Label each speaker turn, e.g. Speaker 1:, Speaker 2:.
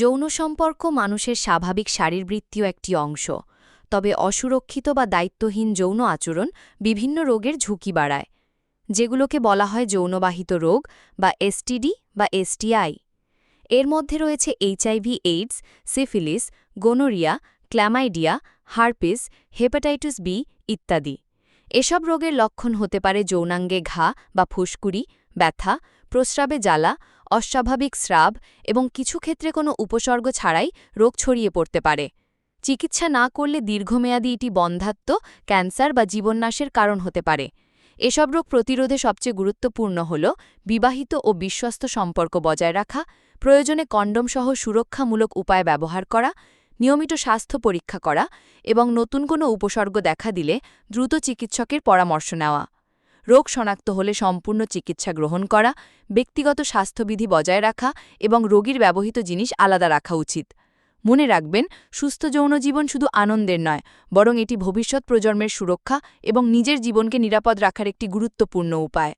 Speaker 1: যৌন সম্পর্ক মানুষের স্বাভাবিক শারীরবৃত্তীয় একটি অংশ। তবে অসুরক্ষিত বা দায়িত্বহীন যৌন আচরণ বিভিন্ন রোগের ঝুঁকি বাড়ায়, যেগুলোকে বলা হয় যৌনবাহিত রোগ বা এসটিডি বা এসটিআই এর মধ্যে রয়েছে HIV AIDS, syphilis, gonorrhoea, chlamydia, herpes, hepatitis B ইত্যাদি। এসব রোগের লক্ষণ হতে পারে যৌনাঙ্গে ঘা বা ফুসকুড়ি, ব্যথা, প্রস্রাবে জ্বালা অস্বাভাবিক স্রাব এবং কিছু ক্ষেত্রে কোনো উপসর্গ ছাড়াই রোগ ছড়িয়ে পড়তে পারে। চিকিৎসা না করলে দীর্ঘমেয়াদী এটি বন্ধাত্ম, ক্যান্সার বা জীবননাশের কারণ হতে পারে। এসব রোগ প্রতিরোধে সবচেয়ে গুরুত্বপূর্ণ হল বিবাহিত ও বিশ্বস্ত সম্পর্ক বজায় রাখা, প্রয়োজনে কন্ডমসহ সুরক্ষামূলক উপায় ব্যবহার করা, নিয়মিত স্বাস্থ্য পরীক্ষা করা এবং নতুন কোনো উপসর্গ দেখা দিলে দ্রুত চিকিৎসকের পরামর্শ নেওয়া। রোগ শনাক্ত হলে সম্পূর্ণ চিকিৎসা গ্রহণ করা, ব্যক্তিগত স্বাস্থ্যবিধি বজায় রাখা এবং রোগীর ব্যবহৃত জিনিস আলাদা রাখা উচিত। মনে রাখবেন, সুস্থ যৌন জীবন শুধু আনন্দের নয়, বরং এটি ভবিষ্যৎ প্রজন্মের সুরক্ষা এবং নিজের জীবনকে নিরাপদ রাখার একটি গুরুত্বপূর্ণ উপায়।